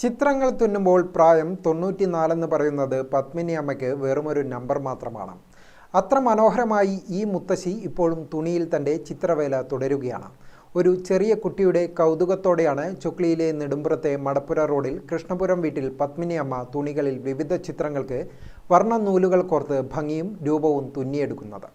ചിത്രങ്ങൾ തുന്നുമ്പോൾ പ്രായം തൊണ്ണൂറ്റിനാലെന്ന് പറയുന്നത് പത്മിനി അമ്മയ്ക്ക് വെറുമൊരു നമ്പർ മാത്രമാണ്. അത്ര മനോഹരമായി ഈ മുത്തശ്ശി ഇപ്പോഴും തുണിയിൽ തന്റെ ചിത്രവേല തുടരുകയാണ്. ഒരു ചെറിയ കുട്ടിയുടെ കൗതുകത്തോടെയാണ് ചുക്ലിയിലെ നെടുമ്പുറത്തെ മടപ്പുര റോഡിൽ കൃഷ്ണപുരം വീട്ടിൽ പത്മിനി അമ്മ തുണികളിൽ വിവിധ ചിത്രങ്ങൾക്ക് വർണനൂലുകൾ കോർത്ത് ഭംഗിയും രൂപവും തുന്നിയെടുക്കുന്നത്.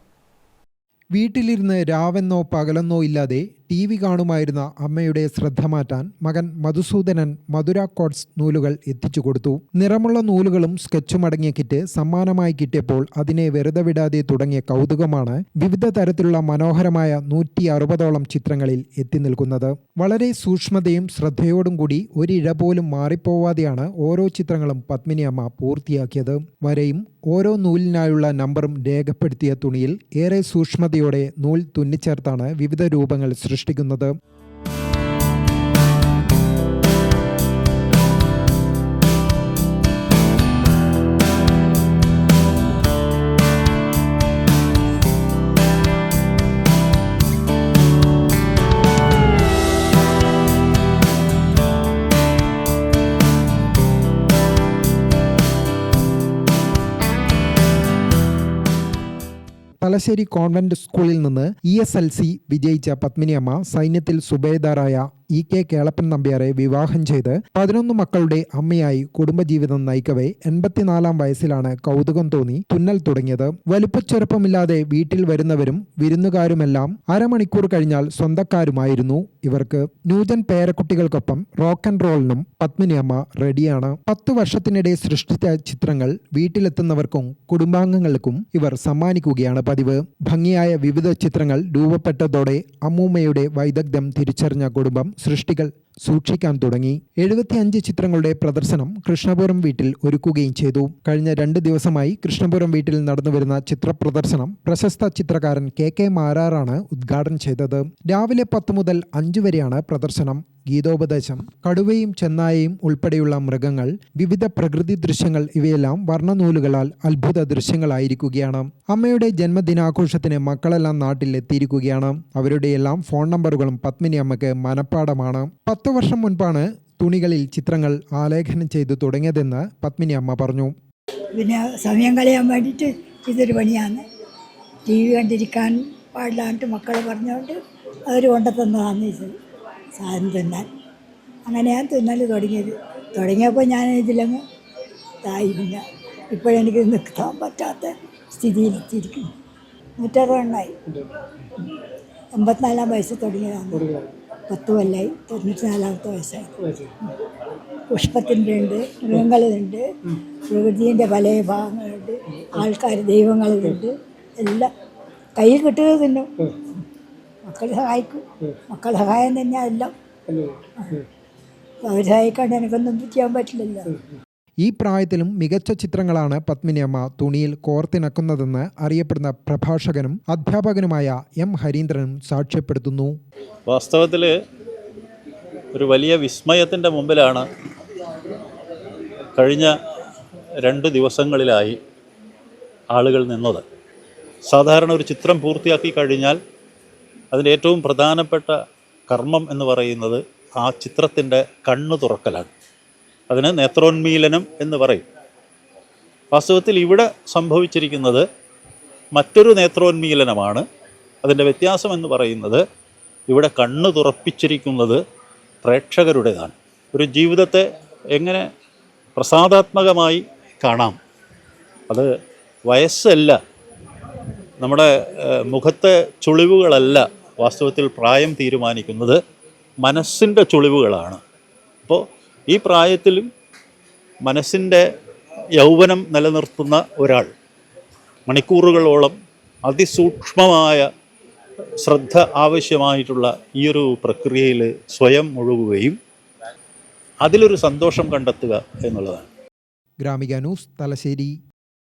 വീട്ടിലിരുന്ന് രാവെന്നോ പകലെന്നോ ഇല്ലാതെ ടി വി കാണുമായിരുന്ന അമ്മയുടെ ശ്രദ്ധ മാറ്റാൻ മകൻ മധുസൂദനൻ മധുര കോട്സ് നൂലുകൾ എത്തിച്ചു കൊടുത്തു. നിറമുള്ള നൂലുകളും സ്കെച്ചും അടങ്ങിയ കിറ്റ് സമ്മാനമായി കിട്ടിയപ്പോൾ അതിനെ വെറുതെ വിടാതെ തുടങ്ങിയ കൗതുകമാണ് വിവിധ തരത്തിലുള്ള മനോഹരമായ നൂറ്റി അറുപതോളം ചിത്രങ്ങളിൽ എത്തി നിൽക്കുന്നത്. വളരെ സൂക്ഷ്മതയും ശ്രദ്ധയോടും കൂടി ഒരിഴ പോലും മാറിപ്പോവാതെയാണ് ഓരോ ചിത്രങ്ങളും പത്മിനി അമ്മ പൂർത്തിയാക്കിയത്. വരെയും ഓരോ നൂലിനായുള്ള നമ്പറും രേഖപ്പെടുത്തിയ തുണിയിൽ ഏറെ സൂക്ഷ്മതയോടെ നൂൽ തുന്നിച്ചേർത്താണ് വിവിധ രൂപങ്ങൾ സൃഷ്ടിക്കുന്നത്. തലശ്ശേരി കോൺവെന്റ് സ്കൂളിൽ നിന്ന് ഇ എസ് എൽ സി വിജയിച്ച പത്മിനിയമ്മ സൈന്യത്തിൽ സുബേദാറായ ഇ കെ കേളപ്പൻ നമ്പ്യാരെ വിവാഹം ചെയ്ത് പതിനൊന്ന് മക്കളുടെ അമ്മയായി കുടുംബജീവിതം നയിക്കവേ എൺപത്തിനാലാം വയസ്സിലാണ് കൗതുകം തോന്നി തുന്നൽ തുടങ്ങിയത്. വലുപ്പച്ചെറുപ്പമില്ലാതെ വീട്ടിൽ വരുന്നവരും വിരുന്നുകാരുമെല്ലാം അരമണിക്കൂർ കഴിഞ്ഞാൽ സ്വന്തക്കാരുമായിരുന്നു. ഇവർക്ക് ന്യൂജൻ പേരക്കുട്ടികൾക്കൊപ്പം റോക്ക് ആൻഡ് റോളിനും പത്മിനിയമ്മ റെഡിയാണ്. പത്തു വർഷത്തിനിടെ സൃഷ്ടിച്ച ചിത്രങ്ങൾ വീട്ടിലെത്തുന്നവർക്കും കുടുംബാംഗങ്ങൾക്കും ഇവർ സമ്മാനിക്കുകയാണ് പതിവ്. ഭംഗിയായ വിവിധ ചിത്രങ്ങൾ രൂപപ്പെട്ടതോടെ അമ്മൂമ്മയുടെ വൈദഗ്ധ്യം തിരിച്ചറിഞ്ഞ കുടുംബം സൃഷ്ടികൾ സൂക്ഷിക്കാൻ തുടങ്ങി. എഴുപത്തിയഞ്ച് ചിത്രങ്ങളുടെ പ്രദർശനം കൃഷ്ണപുരം വീട്ടിൽ ഒരുക്കുകയും ചെയ്തു. കഴിഞ്ഞ രണ്ട് ദിവസമായി കൃഷ്ണപുരം വീട്ടിൽ നടന്നുവരുന്ന ചിത്രപ്രദർശനം പ്രശസ്ത ചിത്രകാരൻ കെ കെ മാരാറാണ് ഉദ്ഘാടനം ചെയ്തത്. രാവിലെ പത്ത് മുതൽ അഞ്ചു വരെയാണ് പ്രദർശനം. ഗീതോപദേശം കടുവയും ചെന്നായയും ഉൾപ്പെടെയുള്ള മൃഗങ്ങൾ വിവിധ പ്രകൃതി ദൃശ്യങ്ങൾ ഇവയെല്ലാം വർണനൂലുകളാൽ അത്ഭുത ദൃശ്യങ്ങളായിരിക്കുകയാണ്. അമ്മയുടെ ജന്മദിനാഘോഷത്തിന് മക്കളെല്ലാം നാട്ടിൽ എത്തിയിരിക്കുകയാണ് അവരുടെ എല്ലാം ഫോൺ നമ്പറുകളും പത്മിനി അമ്മയ്ക്ക് മനപ്പാടമാണ്. പത്തു വർഷം മുൻപാണ് തുണികളിൽ ചിത്രങ്ങൾ ആലേഖനം ചെയ്തു തുടങ്ങിയതെന്ന് പത്മിനി അമ്മ പറഞ്ഞു. പിന്നെ സമയം കളയാൻ വേണ്ടിയിട്ട് ഇതൊരു പണിയാണ്. ടി വി കണ്ടിരിക്കാൻ പാടില്ലാണ്ട് മക്കൾ പറഞ്ഞുകൊണ്ട് അവർ കൊണ്ടുത്തന്നതാണ് ഇത്. സാധനം തിന്നാൻ. അങ്ങനെ ഞാൻ തിന്നൽ തുടങ്ങിയത്. തുടങ്ങിയപ്പോൾ ഞാൻ ഇതിലങ്ങ് തായി പിന്നെ ഇപ്പോഴെനിക്ക് നിൽക്കാൻ പറ്റാത്ത സ്ഥിതിയിലെത്തിയിരിക്കുന്നു. നൂറ്ററുപണ്ണായി എൺപത്തിനാലാം വയസ്സ് തുടങ്ങിയതാണ്. പത്ത് കൊല്ലായി. തൊണ്ണൂറ്റിനാലാമത്തെ വയസ്സായി. പുഷ്പത്തിന്റെ ഉണ്ട് മൃഗങ്ങളുണ്ട് പ്രകൃതിന്റെ പല ഭാഗങ്ങളുണ്ട് ആൾക്കാർ ദൈവങ്ങളുണ്ട് എല്ലാം. കയ്യിൽ കിട്ടുക തിന്നും. മക്കൾ സഹായിക്കും. മക്കളുടെ സഹായം തന്നെ എല്ലാം അവർ സഹായിക്കാണ്ട് എനിക്കൊന്നും ചെയ്യാൻ പറ്റില്ലല്ലോ. ഈ പ്രായത്തിലും മികച്ച ചിത്രങ്ങളാണ് പത്മിനിയമ്മ തുണിയിൽ കോർത്തിണക്കുന്നതെന്ന് അറിയപ്പെടുന്ന പ്രഭാഷകനും അധ്യാപകനുമായ എം ഹരീന്ദ്രനും സാക്ഷ്യപ്പെടുത്തുന്നു. വാസ്തവത്തിൽ ഒരു വലിയ വിസ്മയത്തിന്റെ മുമ്പിലാണ് കഴിഞ്ഞ രണ്ട് ദിവസങ്ങളിലായി ആളുകൾ നിന്നത്. സാധാരണ ഒരു ചിത്രം പൂർത്തിയാക്കി കഴിഞ്ഞാൽ അതിന്റെ ഏറ്റവും പ്രധാനപ്പെട്ട കർമ്മം എന്ന് പറയുന്നത് ആ ചിത്രത്തിന്റെ കണ്ണ് തുറക്കലാണ്. അതിന് നേത്രോന്മീലനം എന്ന് പറയും. വാസ്തവത്തിൽ ഇവിടെ സംഭവിച്ചിരിക്കുന്നത് മറ്റൊരു നേത്രോന്മീലനമാണ്. അതിന്റെ വ്യത്യാസം എന്ന് പറയുന്നത് ഇവിടെ കണ്ണ് തുറപ്പിച്ചിരിക്കുന്നത് പ്രേക്ഷകരുടേതാണ്. ഒരു ജീവിതത്തെ എങ്ങനെ പ്രസാദാത്മകമായി കാണാം. അത് വയസ്സല്ല നമ്മുടെ മുഖത്തെ ചുളിവുകളല്ല വാസ്തവത്തിൽ പ്രായം തീരുമാനിക്കുന്നത്. മനസ്സിന്റെ ചുളിവുകളാണ്. അപ്പോൾ ഈ പ്രായത്തിലും മനസ്സിന്റെ യൗവനം നിലനിർത്തുന്ന ഒരാൾ മണിക്കൂറുകളോളം അതിസൂക്ഷ്മമായ ശ്രദ്ധ ആവശ്യമായിട്ടുള്ള ഈ ഒരു പ്രക്രിയയിൽ സ്വയം മുഴുകുകയും അതിലൊരു സന്തോഷം കണ്ടെത്തുക എന്നുള്ളതാണ്. ഗ്രാമിക ന്യൂസ് തലശ്ശേരി.